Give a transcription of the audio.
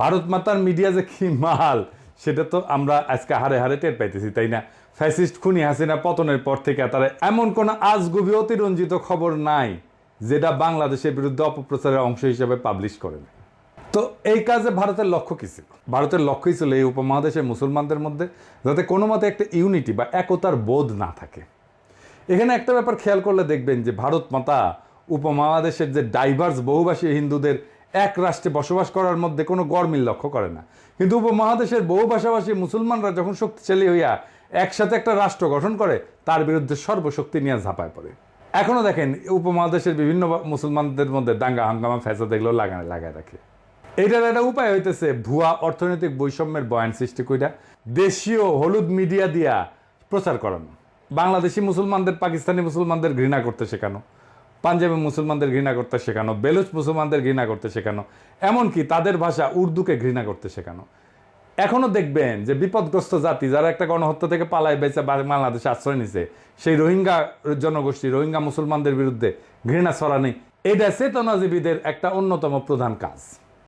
ভারত মাতার মিডিয়া যে কি মাল, সেটা তো আমরা আজকে হারে হারে টের পাইতেছি, তাই না? ফ্যাসিস্ট খুনি হাসিনা পতনের পর থেকে তারা এমন কোন আজগুবি অতিরঞ্জিত খবর নাই, যেটা বাংলাদেশের বিরুদ্ধে অপপ্রচারের অংশ হিসেবে পাবলিশ করে তো এই কাজে ভারতের লক্ষ্য কী ছিল? ভারতের লক্ষ্যই ছিল এই উপমহাদেশের মুসলমানদের মধ্যে যাতে কোনো মতে একটা ইউনিটি বা একতার বোধ না থাকে। এখানে একটা ব্যাপার খেয়াল করলে দেখবেন যে ভারত মাতা উপমহাদেশের যে ডাইভার্স বহুভাষী হিন্দুদের এক রাষ্ট্রে বসবাস করার মধ্যে কোনো গরমিল লক্ষ্য করে না। কিন্তু উপমহাদেশের বহু ভাষাভাষী মুসলমানরা যখন শক্তিশালী হইয়া একসাথে একটা রাষ্ট্র গঠন করে, তার বিরুদ্ধে সর্বশক্তি নিয়ে ঝাঁপায় পড়ে। এখনও দেখেন, উপমহাদেশের বিভিন্ন মুসলমানদের মধ্যে দাঙ্গা, হাঙ্গামা, ফ্যাসাদ এগুলো লাগায় লাগায় রাখে। এটার একটা উপায় হইতেছে, ভুয়া অর্থনৈতিক বৈষম্যের বয়ান সৃষ্টি কইরা দেশীয় হলুদ মিডিয়া দিয়া প্রচার করানো। বাংলাদেশি মুসলমানদের, পাকিস্তানি মুসলমানদের ঘৃণা করতে শেখানো পাঞ্জাবি মুসলমানদের ঘৃণা করতে শেখানো, বেলুচ মুসলমানদের ঘৃণা করতে শেখানো, এমনকি তাদের ভাষা উর্দুকে ঘৃণা করতে শেখানো। এখনও দেখবেন যে বিপদগ্রস্ত জাতি যারা একটা গণহত্যা থেকে পালায় বেঁচে বাংলাদেশে আশ্রয় নিছে, সেই রোহিঙ্গা জনগোষ্ঠী, রোহিঙ্গা মুসলমানদের বিরুদ্ধে ঘৃণা ছড়ানি, এটা চেতনাজীবীদের একটা অন্যতম প্রধান কাজ।